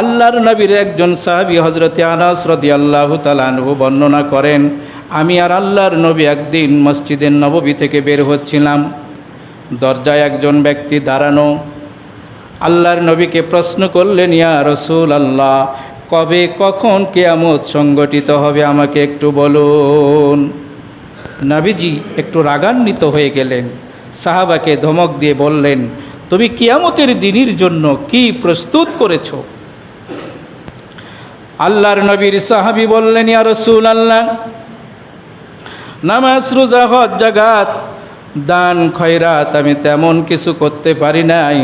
আল্লাহর নবীর একজন সাহাবি হজরতে আনাস রদি আল্লাহ তালানহু বর্ণনা করেন, আমি আর আল্লাহর নবী একদিন মসজিদের নববী থেকে বের হচ্ছিলাম। দরজায় একজন ব্যক্তি দাঁড়ানো। আল্লাহর নবীকে প্রশ্ন করলেন, ইয়া রসুল আল্লাহ কবে, কখন কেয়ামত সংগঠিত হবে আমাকে একটু বলুন। নবীজি একটু রাগান্বিত হয়ে গেলেন। সাহাবাকে ধমক দিয়ে বললেন, তুমি কিয়ামতের দিনের জন্য কি প্রস্তুত করেছ? আল্লাহর নবীর সাহাবি বললেন, ইয়া রসুল আল্লাহ নামাজ, রোজা, হজ জাগাত দান, খয়রাত আমি তেমন কিছু করতে পারি নাই।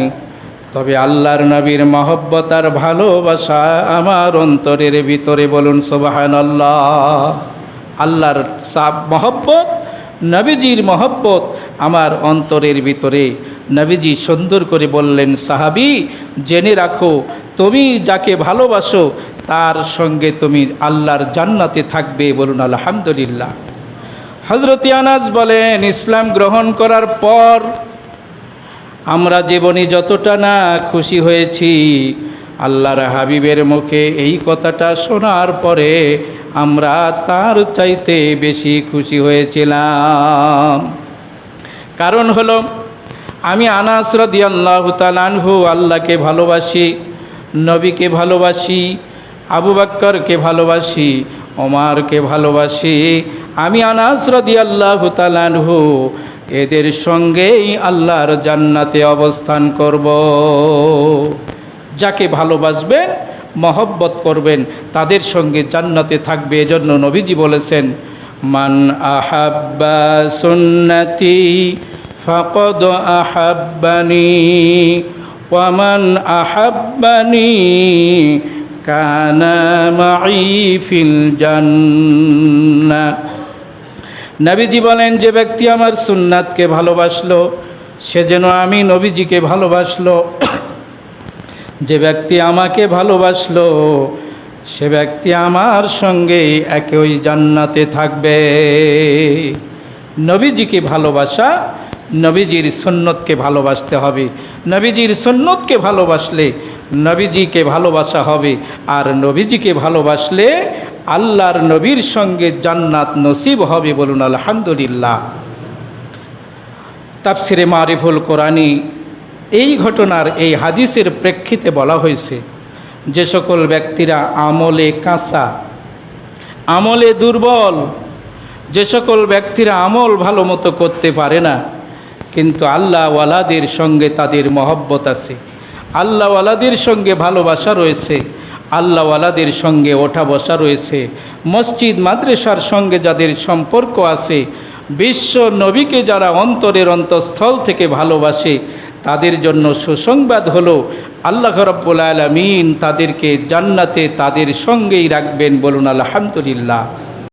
তবে আল্লাহর নবীর মহব্বত আর ভালোবাসা আমার অন্তরের ভিতরে বলুন সোবাহান আল্লাহ আল্লাহর সাব মহব্বত, নবীজির মহব্বত আমার অন্তরের ভিতরে। নবীজি সুন্দর করে বললেন, সাহাবি, জেনে রাখো, তুমি যাকে ভালোবাসো তার সঙ্গে তুমি আল্লাহর জান্নাতে থাকবে বলুন আলহামদুলিল্লাহ। হজরত আনাজ বলেন, ইসলাম গ্রহণ করার পর আমরা জীবনে যতটা না খুশি হয়েছি, আল্লাহর হাবিবের মুখে এই কথাটা শোনার পরে আমরা তার চাইতে বেশি খুশি হয়েছিলাম। কারণ হলো, আমি আনাস রদি আল্লাহ তালানহু আল্লাহকে ভালোবাসি, নবীকে ভালোবাসি আবু বাক্করকে ভালোবাসি, ওমারকে ভালোবাসি, আমি আনাস রদি আল্লাহ তালানহু এদের সঙ্গেই আল্লাহর জান্নাতে অবস্থান করব। যাকে ভালোবাসবেন, মহব্বত করবেন, তাদের সঙ্গে জান্নাতে থাকবে এজন্য নবীজি বলেছেন, মান আহাব্বা সুন্নতি ফকদ আহাব্বানি ওয়ামান আহাব্বানি কানা মাই ফিল জান্না। নবীজি বলেন, যে ব্যক্তি আমার সুন্নাতকে ভালোবাসলো, সে যেন আমি নবীজিকে ভালোবাসলো। যে ব্যক্তি আমাকে ভালোবাসলো, সে ব্যক্তি আমার সঙ্গেই একই জান্নাতে থাকবে। নবীজিকে ভালোবাসা, নবীজির সন্ন্যতকে ভালোবাসতে হবে। নবীজির সন্ন্যতকে ভালোবাসলে নবীজিকে ভালোবাসা হবে। আর নবীজিকে ভালোবাসলে আল্লাহর নবীর সঙ্গে জান্নাত নসিব হবে বলুন আলহামদুলিল্লাহ। তাফসিরে মারিফুল কোরআনী এই ঘটনার এই হাদিসের প্রেক্ষিতে বলা হয়েছে যে সকল ব্যক্তিরা আমলে কাঁচা, আমলে দুর্বল, যে সকল ব্যক্তিরা আমল ভালো মতো করতে পারে না, কিন্তু আল্লাহওয়ালাদের সঙ্গে তাদের মহব্বত আছে। আল্লাহওয়ালাদের সঙ্গে ভালোবাসা রয়েছে, আল্লাহওয়ালাদের সঙ্গে ওঠা বসা রয়েছে, মসজিদ মাদ্রাসার সঙ্গে যাদের সম্পর্ক আছে, বিশ্ব নবীকে যারা অন্তরের অন্তঃস্থল থেকে ভালোবাসে, তাদের জন্য সুসংবাদ হলো, আল্লাহ রব্বুল আলমিন তাদেরকে জান্নাতে তাদের সঙ্গেই রাখবেন বলুন আলহামদুলিল্লাহ।